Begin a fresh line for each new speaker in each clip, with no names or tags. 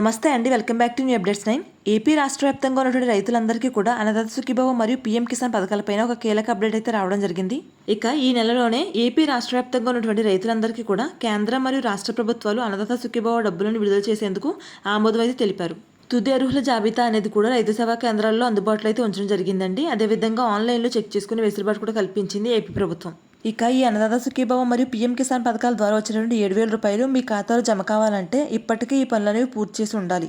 నమస్తే అండి. Welcome back to new updates nine. AP రాష్ట్ర వ్యాప్తంగా ఉన్నటువంటి రైతులందరికీ కూడా అన్నదాత సుఖీభావ మరియు పీఎం కిసాన్ పథకాలపైన ఒక కీలక అప్డేట్ అయితే రావడం జరిగింది. ఇక ఈ నెలలోనే ఏపీ రాష్ట్ర వ్యాప్తంగా ఉన్నటువంటి రైతులందరికీ కూడా కేంద్ర మరియు రాష్ట్ర ప్రభుత్వాలు అన్నదాత సుఖీభావ డబ్బులను విడుదల చేసేందుకు ఆమోదం అయితే తెలిపారు. తుది అర్హుల జాబితా అనేది కూడా రైతు సేవా కేంద్రాల్లో అందుబాటులో అయితే ఉంచడం జరిగిందండి. అదేవిధంగా ఆన్లైన్లో చెక్ చేసుకునే వెసులుబాటు కూడా కల్పించింది ఏపీ ప్రభుత్వం. ఇక ఈ అన్నదాత సుఖీభావం మరియు పీఎం కిసాన్ పథకాల ద్వారా వచ్చినటువంటి ఏడు వేల రూపాయలు మీ ఖాతాలో జమ కావాలంటే ఇప్పటికే ఈ పనులనేవి పూర్తి చేసి ఉండాలి.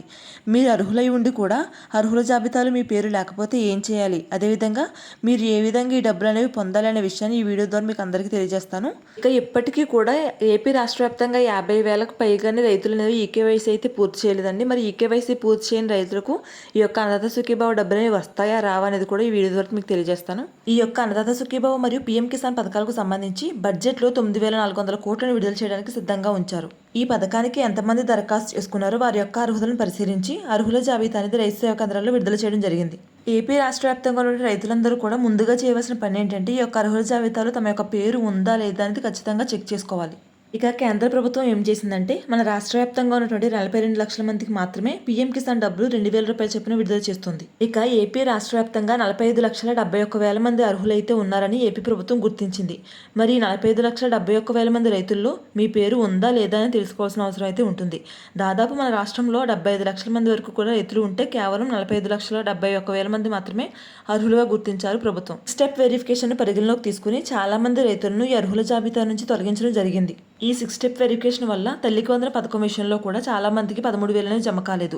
మీరు అర్హులై ఉండి కూడా అర్హుల జాబితాలో మీ పేరు లేకపోతే ఏం చేయాలి? అదేవిధంగా మీరు ఏ విధంగా ఈ డబ్బులు అనేవి పొందాలి అనే విషయాన్ని ఈ వీడియో ద్వారా మీకు అందరికీ తెలియజేస్తాను. ఇక ఇప్పటికీ కూడా ఏపీ రాష్ట్ర వ్యాప్తంగా యాభై వేలకు పైగానే రైతులు అనేవి ఈకేవైసీ అయితే పూర్తి చేయలేదండి. మరి ఈకేవైసీ పూర్తి చేయని రైతులకు ఈ యొక్క అన్నదాత సుఖీభావ డబ్బులు అనేవి వస్తాయా రావా అనేది కూడా ఈ వీడియో ద్వారా మీకు తెలియజేస్తాను. ఈ యొక్క అన్నదాత సుఖీభావ మరియు పీఎం కిసాన్ పథకాలకు సంబంధించి బడ్జెట్లో తొమ్మిది వేల నాలుగు వందల కోట్లను విడుదల చేయడానికి సిద్ధంగా ఉంచారు. ఈ పథకానికి ఎంతమంది దరఖాస్తు చేసుకున్నారో వారి యొక్క అర్హతలను పరిశీలించి అర్హుల జాబితా అనేది రైతు సేవా కేంద్రాల్లో విడుదల చేయడం జరిగింది. ఏపీ రాష్ట్ర వ్యాప్తంగా ఉన్న రైతులందరూ కూడా ముందుగా చేయవలసిన పని ఏంటంటే ఈ యొక్క అర్హుల జాబితాలో తమ యొక్క పేరు ఉందా లేదా అనేది ఖచ్చితంగా చెక్ చేసుకోవాలి. ఇక కేంద్ర ప్రభుత్వం ఏం చేసిందంటే మన రాష్ట్ర వ్యాప్తంగా ఉన్నటువంటి నలభై రెండు లక్షల మందికి మాత్రమే పీఎం కిసాన్ డబ్బులు రెండు వేల రూపాయల చొప్పున విడుదల చేస్తుంది. ఇక ఏపీ రాష్ట్ర వ్యాప్తంగా నలభై ఐదు లక్షల డెబ్బై ఒక్క వేల మంది అర్హులైతే ఉన్నారని ఏపీ ప్రభుత్వం గుర్తించింది. మరి నలభై ఐదు లక్షల డెబ్బై ఒక్క వేల మంది రైతుల్లో మీ పేరు ఉందా లేదా అని తెలుసుకోవాల్సిన అవసరం అయితే ఉంటుంది. దాదాపు మన రాష్ట్రంలో డెబ్బై ఐదు లక్షల మంది వరకు కూడా రైతులు ఉంటే కేవలం నలభై ఐదు లక్షల డెబ్బై ఒక్క వేల మంది మాత్రమే అర్హులుగా గుర్తించారు ప్రభుత్వం. స్టెప్ వెరిఫికేషన్ పరిగణలోకి తీసుకుని చాలా మంది రైతులను ఈ అర్హుల జాబితా నుంచి తొలగించడం జరిగింది. ఈ సిక్స్ స్టెప్ వెరిఫికేషన్ వల్ల తల్లికి వందల పథకం విషయంలో కూడా చాలా మందికి పదమూడు వేలనే జమ కాలేదు.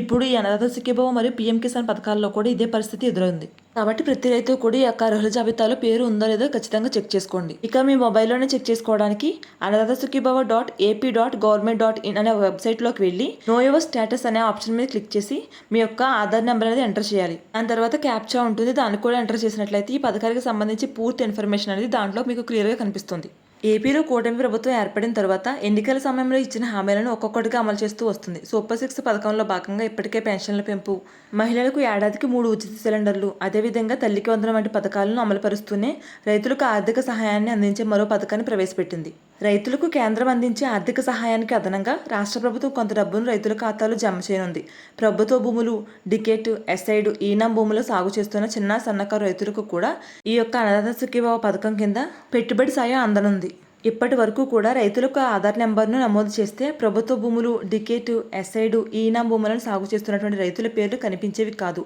ఇప్పుడు ఈ అనాథ సుఖీభావ మరియు పీఎం కిసాన్ పథకాల్లో కూడా ఇదే పరిస్థితి ఎదురైంది. కాబట్టి ప్రతి రైతు కూడా ఈ యొక్క అర్హుల జాబితాలో పేరు ఉందో లేదో ఖచ్చితంగా చెక్ చేసుకోండి. ఇక మీ మొబైల్లోనే చెక్ చేసుకోవడానికి అనాథ Sukhibhava dot AP dot government dot in అనే వెబ్సైట్లోకి వెళ్ళి నో యువర్ స్టేటస్ అనే ఆప్షన్ మీద క్లిక్ చేసి మీ యొక్క ఆధార్ నెంబర్ అనేది ఎంటర్ చేయాలి. దాని తర్వాత క్యాప్చా ఉంటుంది. దాన్ని కూడా ఎంటర్ చేసినట్లయితే ఈ పథకానికి సంబంధించి పూర్తి ఇన్ఫర్మేషన్ అనేది దాంట్లో మీకు క్లియర్గా కనిపిస్తుంది. ఏపీలో కూటమి ప్రభుత్వం ఏర్పడిన తర్వాత ఎన్నికల సమయంలో ఇచ్చిన హామీలను ఒక్కొక్కటిగా అమలు చేస్తూ వస్తుంది. సూపర్ సిక్స్ పథకంలో భాగంగా ఇప్పటికే పెన్షన్ల పెంపు మహిళలకు ఏడాదికి మూడు ఉచిత సిలిండర్లు అదేవిధంగా తల్లికి వందనం వంటి పథకాలను అమలుపరుస్తూనే రైతులకు ఆర్థిక సహాయాన్ని అందించే మరో పథకాన్ని ప్రవేశపెట్టింది. రైతులకు కేంద్రం అందించే ఆర్థిక సహాయానికి అదనంగా రాష్ట్ర ప్రభుత్వం కొంత డబ్బును రైతుల ఖాతాలో జమ చేయనుంది. ప్రభుత్వ భూములు డికెట్ ఎస్ఐడ్ ఈనాం భూములు సాగు చేస్తున్న చిన్న సన్నకారు రైతులకు కూడా ఈ యొక్క అన్నదాత సుఖీభావ పథకం కింద పెట్టుబడి సాయం అందనుంది. ఇప్పటి వరకు కూడా రైతులకు ఆధార్ నెంబర్ను నమోదు చేస్తే ప్రభుత్వ భూములు డికేటు ఎస్ఐడు ఈనాం భూములను సాగు చేస్తున్నటువంటి రైతుల పేర్లు కనిపించేవి కాదు.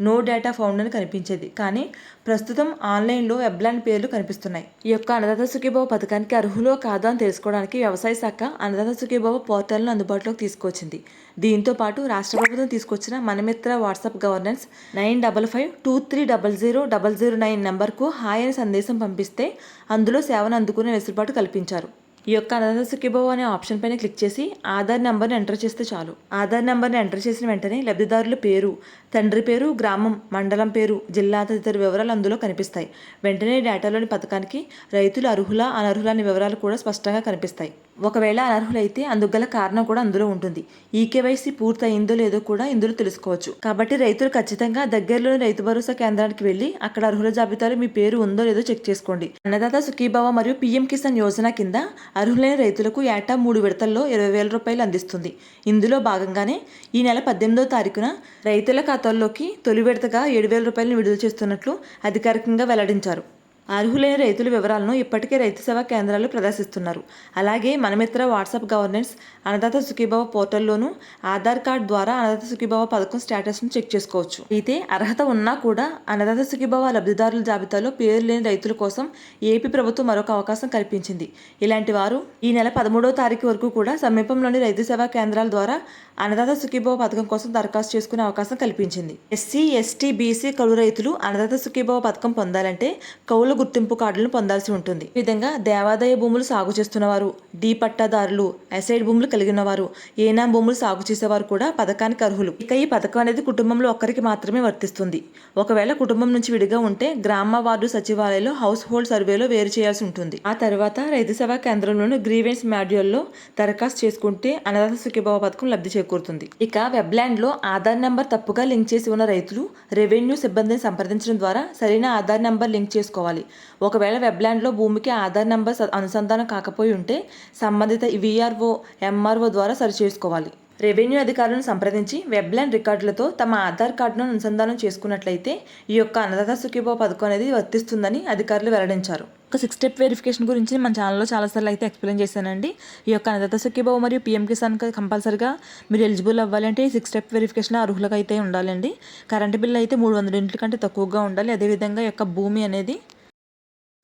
నో డేటా ఫౌండ్ అని కనిపించేది. కానీ ప్రస్తుతం ఆన్లైన్లో వెబ్లాండ్ పేర్లు కనిపిస్తున్నాయి. ఈ యొక్క అన్నదాత సుఖీభావ పథకానికి అర్హులో కాదా అని తెలుసుకోవడానికి వ్యవసాయ శాఖ అన్నదాత సుఖీభావ పోర్టల్ను అందుబాటులోకి తీసుకొచ్చింది దీంతో పాటు రాష్ట్ర ప్రభుత్వం తీసుకొచ్చిన Manamitra WhatsApp governance nine double five two three double zero double zero nine నెంబర్కు హాయ్ అనే సందేశం పంపిస్తే అందులో సేవను అందుకునే వెసులుబాటు కల్పించారు. ఈ యొక్క అనంత సుఖీభావ అనే ఆప్షన్ పైన క్లిక్ చేసి ఆధార్ నెంబర్ని ఎంటర్ చేస్తే చాలు. ఆధార్ నెంబర్ని ఎంటర్ చేసిన వెంటనే లబ్ధిదారుల పేరు తండ్రి పేరు గ్రామం మండలం పేరు జిల్లా తదితర వివరాలు అందులో కనిపిస్తాయి. వెంటనే డేటాలోని పథకానికి రైతులు అర్హుల అనర్హుల అనే వివరాలు కూడా స్పష్టంగా కనిపిస్తాయి. ఒకవేళ అనర్హులైతే అందుగల కారణం కూడా అందులో ఉంటుంది. ఈ కేవైసీ పూర్తయిందో లేదో కూడా ఇందులో తెలుసుకోవచ్చు. కాబట్టి రైతులు ఖచ్చితంగా దగ్గరలోని రైతు భరోసా కేంద్రానికి వెళ్ళి అక్కడ అర్హుల జాబితాలో మీ పేరు ఉందో లేదో చెక్ చేసుకోండి. అన్నదాత సుఖీభావ మరియు పీఎం కిసాన్ యోజన కింద అర్హులైన రైతులకు ఏటా మూడు విడతల్లో ఇరవై వేల రూపాయలు అందిస్తుంది. ఇందులో భాగంగానే ఈ నెల పద్దెనిమిదో తారీఖున రైతుల ఖాతాల్లోకి తొలి విడతగా ఏడు వేల రూపాయలను విడుదల చేస్తున్నట్లు అధికారికంగా వెల్లడించారు. అర్హులైన రైతుల వివరాలను ఇప్పటికే రైతు సేవా కేంద్రాలు ప్రదర్శిస్తున్నారు. అలాగే మనమిత్ర వాట్సాప్ గవర్నెన్స్ అన్నదాత సుఖీభావ పోర్టల్లోనూ ఆధార్ కార్డ్ ద్వారా అన్నదాత సుఖీభావ పథకం స్టేటస్ను చెక్ చేసుకోవచ్చు. అయితే అర్హత ఉన్నా కూడా అన్నదాత సుఖీభావ లబ్ధిదారుల జాబితాలో పేరు లేని రైతుల కోసం ఏపీ ప్రభుత్వం మరొక అవకాశం కల్పించింది. ఇలాంటి వారు ఈ నెల పదమూడవ తారీఖు వరకు కూడా సమీపంలోని రైతు సేవా కేంద్రాల ద్వారా అన్నదాత సుఖీభావ పథకం కోసం దరఖాస్తు చేసుకునే అవకాశం కల్పించింది. ఎస్సీ ఎస్టీ బీసీ కౌలు రైతులు అన్నదాత సుఖీభావ పథకం పొందాలంటే కౌలు గుర్తింపు కార్డులను పొందాల్సి ఉంటుంది. ఈ విధంగా దేవాదాయ భూములు సాగు చేస్తున్నవారు డీ పట్టాదారులు అసైడ్ భూములు కలిగిన వారు ఏనాం భూములు సాగు చేసేవారు కూడా పథకానికి అర్హులు. ఇక ఈ పథకం అనేది కుటుంబంలో ఒక్కరికి మాత్రమే వర్తిస్తుంది. ఒకవేళ కుటుంబం నుంచి విడిగా ఉంటే గ్రామ వార్డు సచివాలయంలో హౌస్ హోల్డ్ సర్వేలో వేరు చేయాల్సి ఉంటుంది. ఆ తర్వాత రైతు సేవా కేంద్రంలోని గ్రీవెన్స్ మాడ్యూల్లో దరఖాస్తు చేసుకుంటే అన్నదాత సుఖీభావ పథకం లబ్ధి చేకూరుతుంది. ఇక వెబ్లాండ్లో ఆధార్ నెంబర్ తప్పుగా లింక్ చేసి ఉన్న రైతులు రెవెన్యూ సిబ్బందిని సంప్రదించడం ద్వారా సరైన ఆధార్ నెంబర్ లింక్ చేసుకోవాలి. ఒకవేళ వెబ్లాండ్లో భూమికి ఆధార్ నెంబర్ స- అనుసంధానం కాకపోయి ఉంటే సంబంధిత విఆర్ఓ ఎంఆర్ఓ ద్వారా సరిచేసుకోవాలి రెవెన్యూ అధికారులను సంప్రదించి వెబ్లాండ్ రికార్డులతో తమ ఆధార్ కార్డును అనుసంధానం చేసుకున్నట్లయితే ఈ యొక్క అన్నదాత సుఖీభావ పథకం అనేది వర్తిస్తుందని అధికారులు వెల్లడించారు. ఒక సిక్స్ స్టెప్ వెరిఫికేషన్ గురించి మన ఛానల్లో చాలాసార్లు అయితే ఎక్స్ప్లెయిన్ చేశానండి. ఈ యొక్క అన్నదాత సుఖీభావ మరియు పీఎం కిసాన్ కంపల్సరిగా మీరు ఎలిజిబుల్ అవ్వాలంటే ఈ సిక్స్ స్టెప్ వెరిఫికేషన్ అర్హులకు అయితే ఉండాలండి. కరెంటు బిల్ అయితే మూడు వందల యూనిట్ల కంటే తక్కువగా ఉండాలి. అదేవిధంగా యొక్క భూమి అనేది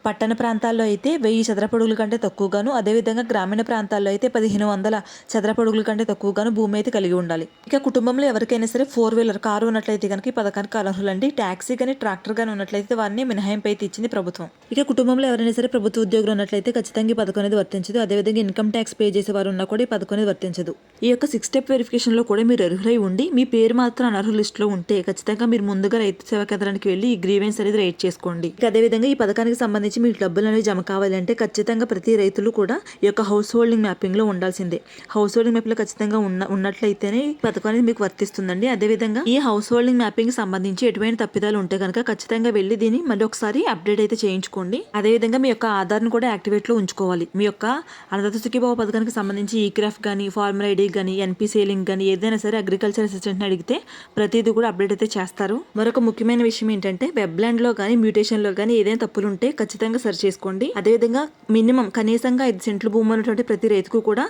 పట్టణ ప్రాంతాల్లో అయితే వెయ్యి చదరపడుగుల కంటే తక్కువగాను అదేవిధంగా గ్రామీణ ప్రాంతాల్లో అయితే పదిహేను వందల చదరపడుగుల కంటే తక్కువగాను భూమి అయితే కలిగి ఉండాలి. ఇక కుటుంబంలో ఎవరికైనా సరే ఫోర్ వీలర్ కారు ఉన్నట్లయితే కనుక ఈ పథకానికి అర్హులండి. ట్యాక్సీ కానీ ట్రాక్టర్ కానీ ఉన్నట్లయితే వారిని మినహాయింపు అయితే ఇచ్చింది ప్రభుత్వం. ఇక కుటుంబంలో ఎవరైనా సరే ప్రభుత్వ ఉద్యోగులు ఉన్నట్లయితే ఖచ్చితంగా ఈ పథకం అనేది వర్తించదు. అదేవిధంగా ఇన్కమ్ ట్యాక్స్ పే చేసే వారు ఉన్నా కూడా ఈ పథకం అనేది వర్తించదు. ఈ యొక్క సిక్స్ స్టెప్ వెరిఫికేషన్లో కూడా మీరు అర్హులై ఉండి మీ పేరు మాత్రం అనర్హుల లిస్టులో ఉంటే ఖచ్చితంగా మీరు ముందుగా రైతు సేవా కేంద్రానికి వెళ్ళి ఈ గ్రీవెన్స్ అనేది రైట్ చేసుకోండి. ఇక అదేవిధంగా ఈ పథకానికి సంబంధించి మీకు డబ్బులు అనేవి జమ కావాలంటే ఖచ్చితంగా ప్రతి రైతులు కూడా ఈ యొక్క హౌస్ హోల్డింగ్ మ్యాపింగ్లో ఉండాల్సిందే. హౌస్ హోల్డింగ్ మ్యాప్లో ఖచ్చితంగా ఉన్న ఉన్నట్లయితేనే ఈ పథకం అనేది మీకు వర్తిస్తుందండి. అదేవిధంగా ఈ హౌస్ హోల్డింగ్ మ్యాపింగ్ సంబంధించి ఎటువంటి తప్పిదాలు ఉంటే కనుక ఖచ్చితంగా వెళ్ళి దీన్ని మళ్ళీ ఒకసారి అప్డేట్ అయితే చేయించుకోండి. అదేవిధంగా మీ యొక్క ఆధార్ను కూడా యాక్టివేట్లో ఉంచుకోవాలి. మీ యొక్క అన్నదాత సుఖీభావ పథకానికి సంబంధించి ఈ క్రాఫ్ట్ కానీ ఫార్మర్ ఐడి కానీ ఎన్పిసి లింక్ కానీ ఏదైనా సరే అగ్రికల్చర్ అసిస్టెంట్ని అడిగితే ప్రతిదీ కూడా అప్డేట్ అయితే చేస్తారు. మరొక ముఖ్యమైన విషయం ఏంటంటే వెబ్లాండ్లో కానీ మ్యూటేషన్లో కానీ ఏదైనా తప్పులు ఉంటే ఖచ్చితంగా ఖచ్చితంగా సరి చేసుకోండి. అదేవిధంగా మినిమం కనీసంగా ఐదు సెంట్లు భూమి ఉన్నటువంటి ప్రతి రైతుకు కూడా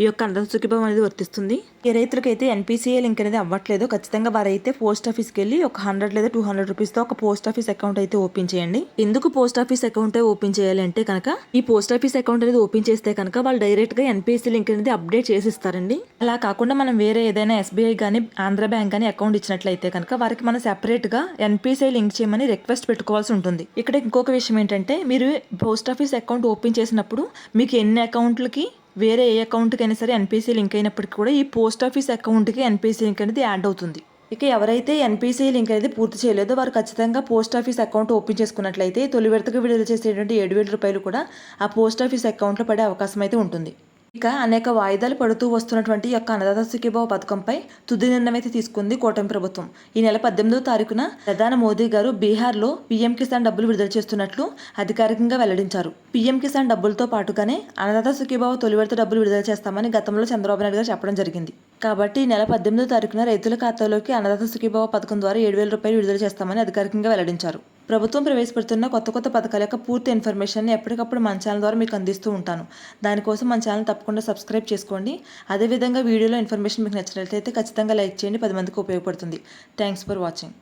ఈ యొక్క అన్నదాత సుఖీభావం అనేది వర్తిస్తుంది. ఏ రైతులకైతే ఎన్పిసిఏ లింక్ అనేది అవ్వట్లేదు ఖచ్చితంగా వారైతే పోస్ట్ ఆఫీస్కి వెళ్ళి ఒక హండ్రెడ్ లేదా టూ హండ్రెడ్ రూపీస్తో ఒక పోస్ట్ ఆఫీస్ అకౌంట్ అయితే ఓపెన్ చేయండి. ఎందుకు పోస్ట్ ఆఫీస్ అకౌంట్ ఓపెన్ చేయాలి అంటే కనుక ఈ పోస్ట్ ఆఫీస్ అకౌంట్ అనేది ఓపెన్ చేస్తే కనుక వాళ్ళు డైరెక్ట్గా ఎన్పిసి లింక్ అనేది అప్డేట్ చేసి ఇస్తారండి అలా కాకుండా మనం వేరే ఏదైనా ఎస్బీఐ కానీ ఆంధ్ర బ్యాంక్ కానీ అకౌంట్ ఇచ్చినట్లయితే కనుక వారికి మనం సెపరేట్గా ఎన్పిసిఐ లింక్ చేయమని రిక్వెస్ట్ పెట్టుకోవాల్సి ఉంటుంది. ఇక్కడ ఇంకొక విషయం ఏంటంటే మీరు పోస్ట్ ఆఫీస్ అకౌంట్ ఓపెన్ చేసినప్పుడు మీకు ఎన్ని అకౌంట్లకి వేరే ఏ అకౌంట్కి అయినా సరే ఎన్పిసి లింక్ అయినప్పటికీ కూడా ఈ పోస్ట్ ఆఫీస్ అకౌంట్కి ఎన్పిసి లింక్ అనేది యాడ్ అవుతుంది. ఇక ఎవరైతే ఎన్పిసి లింక్ అనేది పూర్తి చేయలేదో వారు ఖచ్చితంగా పోస్ట్ ఆఫీస్ అకౌంట్ ఓపెన్ చేసుకున్నట్లయితే తొలి విడతకు విడుదల చేసేటువంటి ఏడు వేల రూపాయలు కూడా ఆ పోస్ట్ ఆఫీస్ అకౌంట్లో పడే అవకాశం అయితే ఉంటుంది. ఇక అనేక వాయిదాలు పడుతూ వస్తున్నటువంటి యొక్క అన్నదాత సుఖీభావ పథకంపై తుది నిర్ణయం అయితే తీసుకుంది కూటమి ప్రభుత్వం. ఈ నెల పద్దెనిమిదో తారీఖున ప్రధాని మోదీ గారు బీహార్లో పీఎం కిసాన్ డబ్బులు విడుదల చేస్తున్నట్లు అధికారికంగా వెల్లడించారు. పీఎం కిసాన్ డబ్బులతో పాటుగానే అన్నదాత సుఖీభావ తొలి విడత డబ్బులు విడుదల చేస్తామని గతంలో చంద్రబాబు నాయుడు గారు చెప్పడం జరిగింది. కాబట్టి ఈ నెల పద్దెనిమిదో తారీఖున రైతుల ఖాతాలోకి అన్నదాత సుఖీభావ పథకం ద్వారా ఏడు వేల రూపాయలు విడుదల చేస్తామని అధికారికంగా వెల్లడించారు. ప్రభుత్వం ప్రవేశపెడుతున్న కొత్త కొత్త పథకాల యొక్క పూర్తి ఇన్ఫర్మేషన్ని ఎప్పటికప్పుడు మన ఛానల్ ద్వారా మీకు అందిస్తూ ఉంటాను. దానికోసం మన ఛానల్ తప్పకుండా సబ్స్క్రైబ్ చేసుకోండి. అదేవిధంగా వీడియోలో ఇన్ఫర్మేషన్ మీకు నచ్చినట్లయితే ఖచ్చితంగా లైక్ చేయండి. పది మందికి ఉపయోగపడుతుంది. Thanks for watching.